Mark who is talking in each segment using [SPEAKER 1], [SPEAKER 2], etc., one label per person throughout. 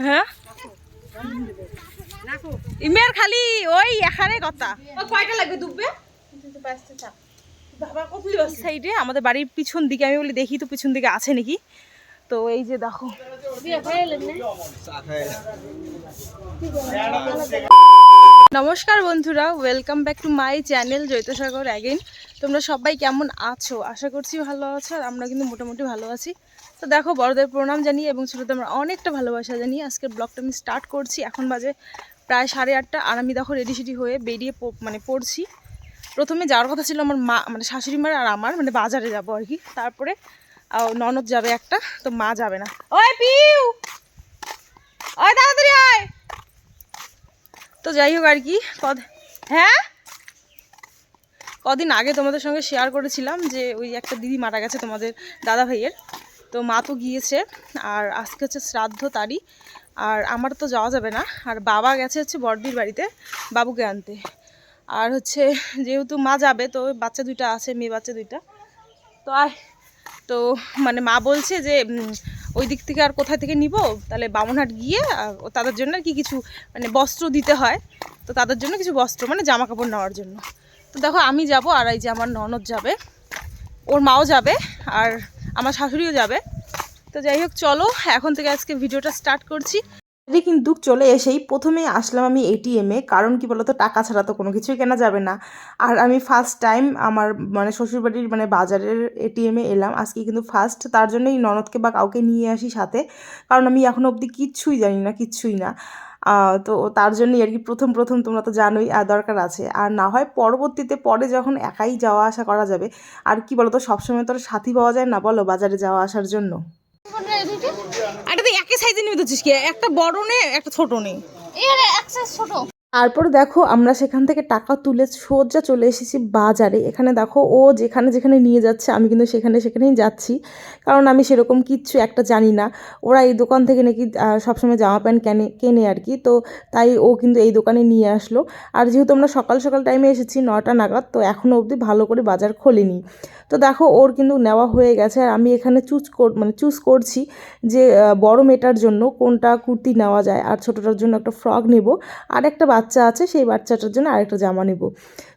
[SPEAKER 1] হ্যাঁ? ইমের খালি ওই এখানে কথা। কয়টা লাগবে ডুববে সাইডে আমাদের বাড়ির পিছন দিকে আমি বলি দেখি তো পিছন দিকে আছে নাকি। তো এই যে দেখো। নমস্কার বন্ধুরা welcome back to my channel Joitsagar again তোমরা সবাই কেমন আছো? আশা করছি ভালো আছো আর আমরা কিন্তু মোটামুটি ভালো আছি। তো দেখো, বড়দের প্রণাম জানিয়ে এবং ছোটোদের আমরা অনেকটা ভালোবাসা জানিয়ে আজকের ব্লগটা আমি স্টার্ট করছি। এখন বাজে প্রায় সাড়ে আটটা আর আমি দেখো রেডি সেডি হয়ে বেরিয়ে মানে পড়ছি। প্রথমে যাওয়ার কথা ছিল আমার মা মানে শাশুড়ি মার আর আমার মানে বাজারে যাব আর কি। তারপরে ননদ যাবে একটা, তো মা যাবে না। ওই পিউ! ওই তাড়াতাড়ি আয়! তো যাই হোক আর কি, কদ হ্যাঁ? কদিন আগে তোমাদের সঙ্গে শেয়ার করেছিলাম যে ওই একটা দিদি মারা গেছে তোমাদের দাদা ভাইয়ের তো মা তো গিয়েছে, আর আজকে হচ্ছে শ্রাদ্ধ তারই আর আমার তো যাওয়া যাবে না, আর বাবা গেছে হচ্ছে বড়দির বাড়িতে বাবুকে আনতে। আর হচ্ছে যেহেতু মা যাবে, তো বাচ্চা দুইটা আছে, মেয়ে বাচ্চা দুইটা। তো আয়, তো মানে মা বলছে যে ওই দিক থেকে আর কোথায় থেকে নিব? তাহলে বামনহাট গিয়ে তাদের জন্য কি কিছু মানে বস্ত্র দিতে হয়। তো তাদের জন্য কিছু বস্ত্র মানে জামা কাপড় নেওয়ার জন্য। তো দেখো আমি যাব, আর এই যে আমার ননদ যাবে, ওর মাও যাবে, আর আমার শাশুড়িও যাবে। তো যাই হোক, চলো, এখন থেকে আজকে ভিডিওটা স্টার্ট করছি।
[SPEAKER 2] এটা কিন্তু চলে এসেই প্রথমে আসলাম আমি এটিএমে কারণ কি বলতো, টাকা ছাড়া তো কোনো কিছুই কেনা যাবে না। আর আমি ফার্স্ট টাইম আমার মানে শ্বশুরবাড়ির মানে বাজারের এটিএমে এলাম। আজকে কিন্তু ফার্স্ট তার জন্যই ননদকে বা কাউকে নিয়ে আসি সাথে। কারণ আমি এখনও অবধি কিচ্ছুই জানি না, কিচ্ছুই না। তো তার জন্যই আর কি প্রথম প্রথম তোমরা তো জানোই আর দরকার আছে। আর না হয় পরবর্তীতে পরে যখন একাই যাওয়া আসা করা যাবে আর কি বলতো সবসময় তো আর সাথী পাওয়া যায় না বলো বাজারে যাওয়া আসার জন্য?
[SPEAKER 1] একটা তো একই সাইজে নিয়ে দিচ্ছিস কি? একটা বড় নে একটা ছোট নেই
[SPEAKER 2] তারপরে দেখো আমরা সেখান থেকে টাকা তুলে সোজা চলে এসেছি বাজারে। এখানে দেখো ও যেখানে যেখানে নিয়ে যাচ্ছে, আমি কিন্তু সেখানে সেখানেই যাচ্ছি। কারণ আমি সেরকম কিচ্ছু একটা জানি না। ওরা এই দোকান থেকে নাকি সবসময় জামা প্যান্ট কেনে কেনে আর কি। তো তাই ও কিন্তু এই দোকানে নিয়ে আসলো। আর যেহেতু আমরা সকাল সকাল টাইমে এসেছি, নটা নাগাদ, তো এখনও অবধি ভালো করে বাজার খোলেনি। তো দেখো ওর কিন্তু নেওয়া হয়ে গেছে। আর আমি এখানে চুজ কর মানে চুজ করছি যে বড় মেয়েটার জন্য কোনটা কুর্তি নেওয়া যায়। আর ছোটোটার জন্য একটা ফ্রক নেব। আর একটা বাচ্চা আছে, সেই বাচ্চাটার জন্য আরেকটা জামা নেব।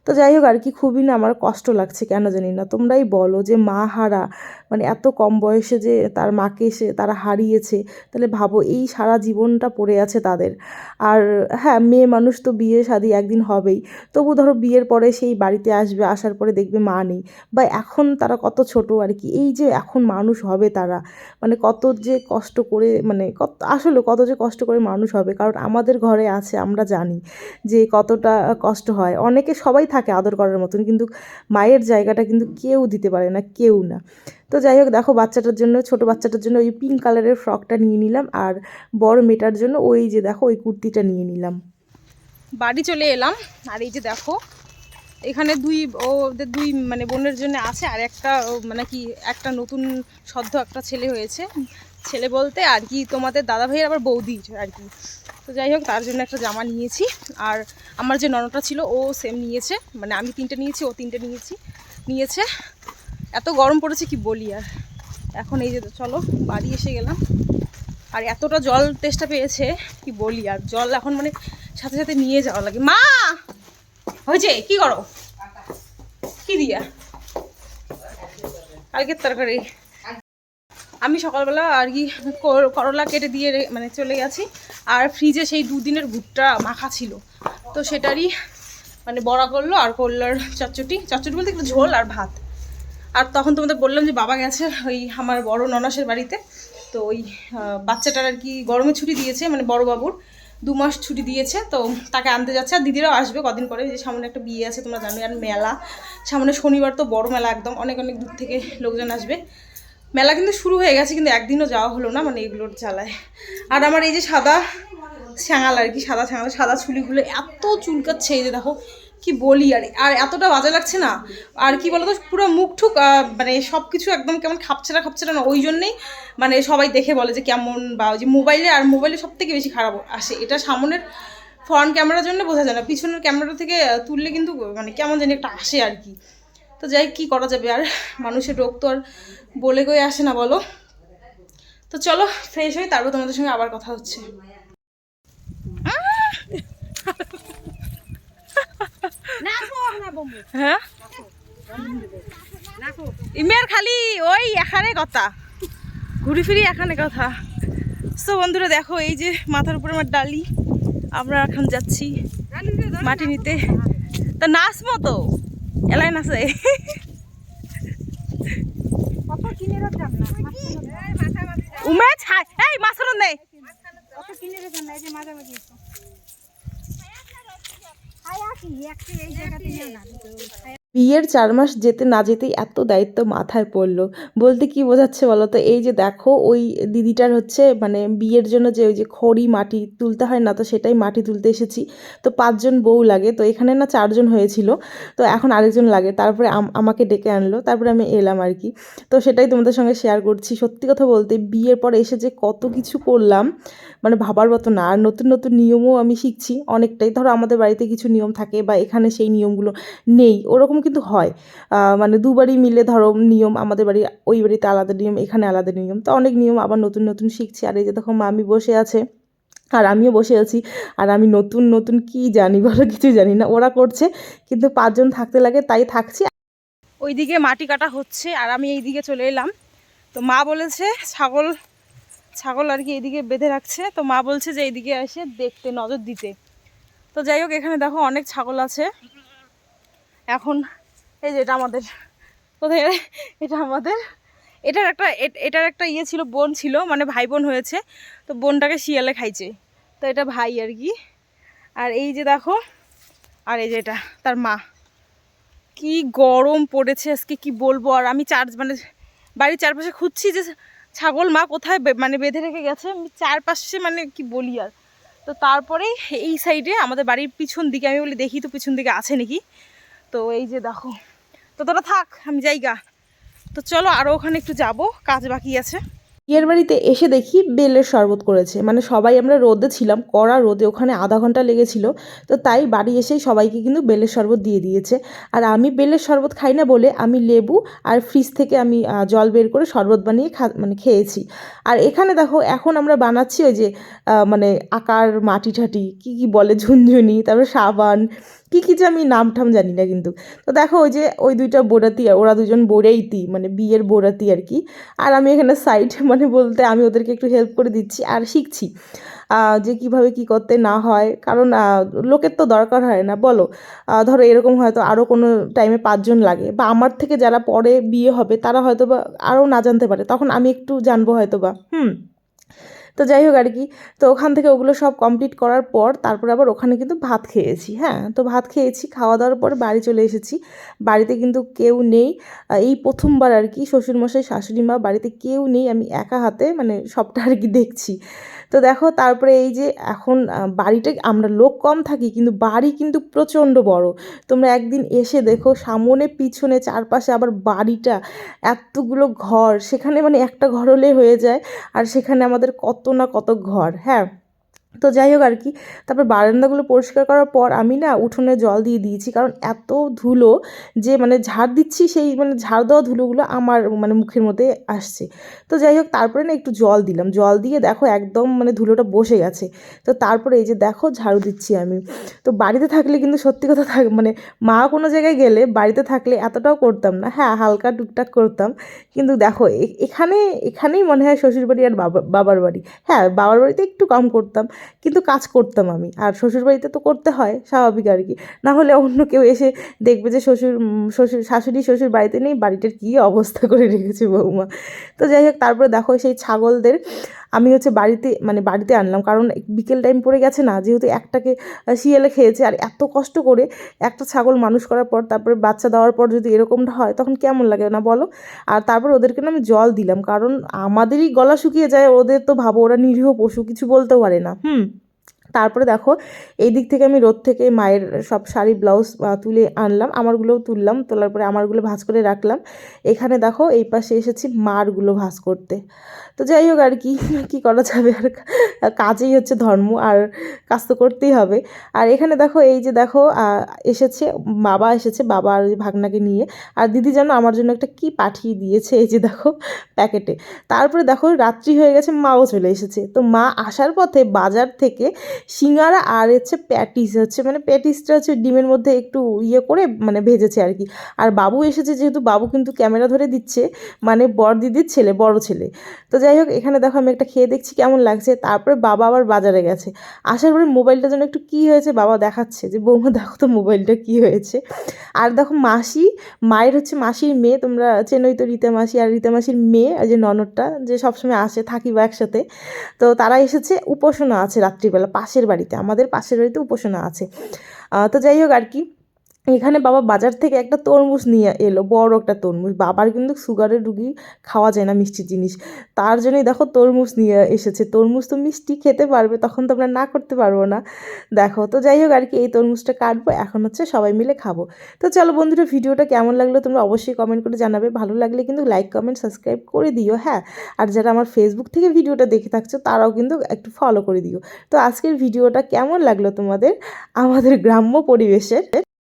[SPEAKER 2] তো যাই হোক, আর কি খুবই না আমার কষ্ট লাগছে, কেন জানি না। তোমরাই বলো যে মা হারা মানে এত কম বয়সে যে তার মাকে সে তারা হারিয়েছে, তাহলে ভাবো এই সারা জীবনটা পড়ে আছে তাদের। আর হ্যাঁ মেয়ে মানুষ তো বিয়ে শাদি একদিন হবেই। তবু ধরো বিয়ের পরে সেই বাড়িতে আসবে, আসার পরে দেখবে মা নেই। বা এখন তারা কত ছোট আর কি, এই যে এখন মানুষ হবে তারা। মানে কত যে কষ্ট করে মানে কত, আসলে কত যে কষ্ট করে মানুষ হবে। কারণ আমাদের ঘরে আছে, আমরা জানি যে কতটা কষ্ট হয়। অনেকে সবাই থাকে আদর করার মতন, কিন্তু মায়ের জায়গাটা কিন্তু কেউ দিতে পারে না, কেউ না। তো যাই হোক, দেখো বাচ্চাটার জন্য, ছোট বাচ্চাটার জন্য ওই পিঙ্ক কালারের ফ্রকটা নিয়ে নিলাম আর বড় মেয়েটার জন্য ওই যে দেখো ওই কুর্তিটা নিয়ে নিলাম।
[SPEAKER 1] বাড়ি চলে এলাম আর এই যে দেখো, এখানে দুই ওদের দুই মানে বোনের জন্য আছে আর একটা মানে কি একটা নতুন সদ্য একটা ছেলে হয়েছে। ছেলে বলতে আর কি তোমাদের দাদা ভাইয়ের আবার বৌদি আর কি। তো যাই হোক, তার জন্য একটা জামা নিয়েছি আর আমার যে ননটা ছিল ও সেম নিয়েছে। মানে আমি তিনটে নিয়েছি, ও তিনটে নিয়েছি, নিয়েছে। এত গরম পড়েছে কি বলি আর? এখন এই যে চলো, বাড়ি এসে গেলাম। আর এতটা জল তেষ্টা পেয়েছে কি বলি আর? জল এখন মানে সাথে সাথে নিয়ে যাওয়া লাগে। মা! হয়েছে? কি করো? কি দিয়া? কালকের তরকারি। আমি সকালবেলা আর কি কর- করলা কেটে দিয়ে মানে চলে গেছি। আর ফ্রিজে সেই দুদিনের ভুট্টা মাখা ছিল। তো সেটারই মানে বড়া করল আর করলার চচ্চটি। চচ্চটি বলতে একটু ঝোল আর ভাত। আর তখন তোমাদের বললাম যে বাবা গেছে ওই আমার বড় ননাসের বাড়িতে। তো ওই বাচ্চাটার আর কি গরমে ছুটি দিয়েছে মানে বড় বাবুর। দু মাস ছুটি দিয়েছে, তো তাকে আনতে যাচ্ছে। আর দিদিরাও আসবে কদিন পরে যে সামনে একটা বিয়ে আছে, তোমরা জানো আর মেলা। সামনে শনিবার তো বড় মেলা একদম, অনেক অনেক দূর থেকে লোকজন আসবে। মেলা কিন্তু শুরু হয়ে গেছে, কিন্তু একদিনও যাওয়া হলো না মানে এগুলোর জ্বালায়। আর আমার এই যে সাদা শ্যাঙাল আর কি, সাদা ছাঙাল সাদা চুলিগুলো এত চুলকাচ্ছে, এই যে দেখো কি বলি? আর আর এতটা বাজে লাগছে না? আর কি বলতো, পুরো মুখ ঠুক মানে সব কিছু একদম কেমন খাপছাড়া খাপছাড়া না, ওই জন্যেই মানে সবাই দেখে বলে যে কেমন বা ওই যে মোবাইলে, আর মোবাইলে সব থেকে বেশি খারাপ আসে। এটা সামনের ফ্রন্ট ক্যামেরার জন্য বোঝা যায় না, পিছনের ক্যামেরা থেকে তুললে কিন্তু মানে কেমন জানি একটা আসে আর কি। তো যাই, কি করা যাবে? আর মানুষের রোগ তো আর বলে কয়ে আসে না, বলো? তো
[SPEAKER 2] চলো ফ্রেশ হই, তারপর তোমাদের সঙ্গে আবার কথা হচ্ছে। হ্যাঁ ইমের খালি ওই এখানে কথা। ঘুরি ফিরি এখানে কথা। তো বন্ধুরা দেখো এই যে মাথার উপরে আমার ডালি। আমরা এখন যাচ্ছি মাটি নিতে। তা নাচবো তো? এলাই নাচে। উমে ছাই এই মাছের নেই এই জায়গাতে না।
[SPEAKER 1] বিয়ের চার মাস যেতে না যেতেই এত দায়িত্ব মাথায় পড়ল। বলতে কি বোঝাচ্ছে বলো তো? এই যে দেখো, ওই দিদিটার হচ্ছে মানে বিয়ের জন্য যে ওই যে খড়ি মাটি তুলতে হয় না, তো সেটাই মাটি তুলতে এসেছি। তো পাঁচজন বউ লাগে, তো এখানে না চারজন হয়েছিল, তো এখন আরেকজন লাগে। তারপরে আম- আমাকে ডেকে আনলো, তারপরে আমি এলাম আর কি। তো সেটাই তোমাদের সঙ্গে শেয়ার করছি। সত্যি কথা বলতে, বিয়ের পর এসে যে কত কিছু করলাম মানে ভাবার মতো না। আর নতুন নতুন নিয়মও আমি শিখছি, অনেকটাই। ধরো আমাদের বাড়িতে কিছু নিয়ম থাকে বা এখানে সেই নিয়মগুলো নেই। ওরকম কিন্তু হয়। মানে দুবারই মিলে ধরো নিয়ম, আমাদের বাড়ি, ওই বাড়িতে আলাদা নিয়ম, এখানে আলাদা নিয়ম। তো অনেক নিয়ম আবার নতুন নতুন শিখছি। আর এই যে দেখো, মামি বসে আছে, আর আমিও বসে আছি, আর আমি নতুন নতুন কি জানি বলো, কিছু জানি না। ওরা করছে, কিন্তু পাঁচজন থাকতে লাগে, তাই থাকছি।
[SPEAKER 2] ওইদিকে মাটি কাটা হচ্ছে, আর আমি এইদিকে চলে এলাম। তো মা বলেছে, ছাগল ছাগল আর কি এইদিকে বেঁধে রাখছে। তো মা বলছে যে এইদিকে এসে দেখতে, নজর দিতে। তো যাই হোক, এখানে দেখো অনেক ছাগল আছে। এখন এই যে এটা আমাদের, কোথায় এটা আমাদের, এটার একটা এটার একটা ইয়ে ছিল, বোন ছিল মানে ভাই বোন হয়েছে, তো বোনটাকে শিয়ালে খাইছে। তো এটা ভাই আর কি। আর এই যে দেখো, আর এই যে এটা, তার মা। কি গরম পড়েছে আজকে, কি বলব? আর আমি চার মানে বাড়ির চারপাশে খুঁজছি যে ছাগল মা কোথায় মানে বেঁধে রেখে গেছে। আমি চারপাশে মানে কি বলি আর। তো তারপরে এই সাইডে আমাদের বাড়ির পিছন দিকে, আমি বলি দেখি তো পিছন দিকে আছে নাকি। তো এই যে দেখো। তো তোরা থাক, আমি যাইগা। তো চলো আরও ওখানে একটু যাব, কাজ বাকি আছে।
[SPEAKER 1] বিয়ের বাড়িতে এসে দেখি বেলের শরবত করেছে। মানে সবাই আমরা রোদে ছিলাম, কড়া রোদে, ওখানে আধা ঘণ্টা লেগেছিল। তো তাই বাড়ি এসেই সবাইকে কিন্তু বেলের শরবত দিয়ে দিয়েছে। আর আমি বেলের শরবত খাই না বলে আমি লেবু আর ফ্রিজ থেকে আমি জল বের করে শরবত বানিয়ে খা মানে খেয়েছি। আর এখানে দেখো, এখন আমরা বানাচ্ছি ওই যে মানে আকার মাটি ঠাটি কী কী বলে ঝুনঝুনি, তারপরে সাবান কী কী যে আমি নাম ঠাম জানি না কিন্তু। তো দেখো ওই যে ওই দুইটা বোরাতি, ওরা দুজন বোরেইতি মানে বিয়ের বোরাতি আর কি। আর আমি এখানে সাইড মানে বলতে আমি ওদেরকে একটু হেল্প করে দিচ্ছি আর শিখছি যে কীভাবে কি করতে না হয়। কারণ লোকের তো দরকার হয় না, বলো। ধরো এরকম হয়তো আরও কোনো টাইমে পাঁচজন লাগে। বা আমার থেকে যারা পরে বিয়ে হবে, তারা হয়তো বা আরও না জানতে পারে। তখন আমি একটু জানব হয়তো বা হুম। তো যাই হোক আর কি, তো ওখান থেকে ওগুলো সব কমপ্লিট করার পর তারপর আবার ওখানে কিন্তু ভাত খেয়েছি হ্যাঁ? তো ভাত খেয়েছি, খাওয়া দাওয়ার পর বাড়ি চলে এসেছি। বাড়িতে কিন্তু কেউ নেই। এই প্রথমবার আর কি শ্বশুরমশাই শাশুড়ি মা বাড়িতে কেউ নেই, আমি একা হাতে মানে সবটা আর কি দেখছি। তো দেখো তারপরে এই যে এখন বাড়িটা আমরা লোক কম থাকি, কিন্তু বাড়ি কিন্তু প্রচণ্ড বড়। তোমরা একদিন এসে দেখো সামনে পিছনে চারপাশে আবার বাড়িটা, এতগুলো ঘর, সেখানে মানে একটা ঘর হলে হয়ে যায়। আর সেখানে আমাদের কত না কত ঘর হ্যাঁ? তো যাই হোক আর কি, তারপর বারান্দাগুলো পরিষ্কার করার পর আমি না উঠোনে জল দিয়ে দিয়েছি, কারণ এত ধুলো যে মানে ঝাড় দিচ্ছি সেই মানে ঝাড় দেওয়া ধুলোগুলো আমার মানে মুখের মধ্যে আসছে। তো যাই হোক, তারপরে না একটু জল দিলাম, জল দিয়ে দেখো একদম মানে ধুলোটা বসে গেছে। তো তারপরে এই যে দেখো ঝাড়ু দিচ্ছি আমি। তো বাড়িতে থাকলে কিন্তু সত্যি কথা থাক মানে মা কোনো জায়গায় গেলে বাড়িতে থাকলে এতটাও করতাম না হ্যাঁ হালকা টুকটাক করতাম। কিন্তু দেখো এখানে, এখানেই মনে হয় শ্বশুরবাড়ি আর বাবা, বাবার বাড়ি হ্যাঁ বাবার বাড়িতে একটু কম করতাম। কিন্তু কাজ করতাম আমি। আর শ্বশুরবাড়িতে তো করতে হয়, স্বাভাবিক আর কি। না হলে অন্য কেউ এসে দেখবে যে শ্বশুর শ্বশুর, শাশুড়ি শ্বশুর বাড়িতে নেই, বাড়িটার কী অবস্থা করে রেখেছে বৌমা। তো যাই হোক, তারপরে দেখো সেই ছাগলদের আমি হচ্ছে বাড়িতে মানে বাড়িতে আনলাম। কারণ বিকেল টাইম পড়ে গেছে না, যেহেতু একটাকে শিয়ালে খেয়েছে। আর এত কষ্ট করে একটা ছাগল মানুষ করার পর, তারপরে বাচ্চা দেওয়ার পর যদি এরকমটা হয়, তখন কেমন লাগে না বলো? আর তারপর ওদেরকে না আমি জল দিলাম। কারণ আমাদেরই গলা শুকিয়ে যায়, ওদের তো ভাবো ওরা নিরীহ পশু, কিছু বলতেও পারে না। হুম? hmm, তারপরে দেখো, এই দিক থেকে আমি রোদ থেকে মায়ের সব শাড়ি, ব্লাউজ তুলে আনলাম, আমারগুলোও তুললাম, তোলার পরে আমারগুলো ভাঁজ করে রাখলাম। এখানে দেখো, এই পাশে এসেছি মারগুলো ভাঁজ করতে। তো যাই হোক আর কি, কী করা যাবে আর কাজেই হচ্ছে ধর্ম, আর কাজ তো করতেই হবে। আর এখানে দেখো, এই যে দেখো এসেছে, বাবা এসেছে, বাবা আর ভাগনাকে নিয়ে। আর দিদি যেন আমার জন্য একটা কি পাঠিয়ে দিয়েছে, এই যে দেখো, প্যাকেটে। তারপরে দেখো, রাত্রি হয়ে গেছে, মাও চলে এসেছে। তো মা আসার পথে বাজার থেকে সিঙ্গারা আর হচ্ছে প্যাটিস হচ্ছে মানে প্যাটিসটা হচ্ছে ডিমের মধ্যে একটু ইয়ে করে মানে ভেজেছে আর কি। আর বাবু এসেছে যেহেতু বাবু কিন্তু ক্যামেরা ধরে দিচ্ছে মানে বড় দিদির ছেলে, বড় ছেলে। তো যাই হোক, এখানে দেখো আমি একটা খেয়ে দেখছি কেমন লাগছে। তারপরে বাবা আবার বাজারে গেছে। আসার পরে মোবাইলটা যেন একটু কী হয়েছে বাবা দেখাচ্ছে যে, বৌমা দেখো তো মোবাইলটা কী হয়েছে। আর দেখো মাসি, মায়ের হচ্ছে মাসির মেয়ে, তোমরা চেনই তো রীতা মাসি আর রীতা মাসির মেয়ে ওই যে ননদটা যে সবসময় আসে থাকিবা একসাথে। তো তারা এসেছে, উপাসনা আছে রাত্রিবেলা পাশের বাড়িতে আমাদের পাশের বাড়িতে উপাসনা আছে। তো যাই হোক আর কি এখানে বাবা বাজার থেকে একটা তরমুজ নিয়ে এলো, বড় একটা তরমুজ। বাবার কিন্তু সুগারের রুগী খাওয়া যায় না মিষ্টি জিনিস। তার জন্যই দেখো তরমুজ নিয়ে এসেছে। তরমুজ তো মিষ্টি খেতে পারবে, তখন তো আমরা না করতে পারব না। দেখো, তো যাই হোক আর কি, এই তরমুজটা কাটবো, এখন হচ্ছে সবাই মিলে খাব। তো চলো বন্ধুরা, ভিডিওটা কেমন লাগল তোমরা অবশ্যই কমেন্ট করে জানাবে। ভালো লাগলে কিন্তু লাইক কমেন্ট সাবস্ক্রাইব করে দিও হ্যাঁ? আর যারা আমার ফেসবুক থেকে ভিডিওটা দেখে থাকছো, তারাও কিন্তু একটু ফলো করে দিও। তো আজকের ভিডিওটা কেমন লাগল তোমাদের? আমাদের গ্রাম্য পরিবেশের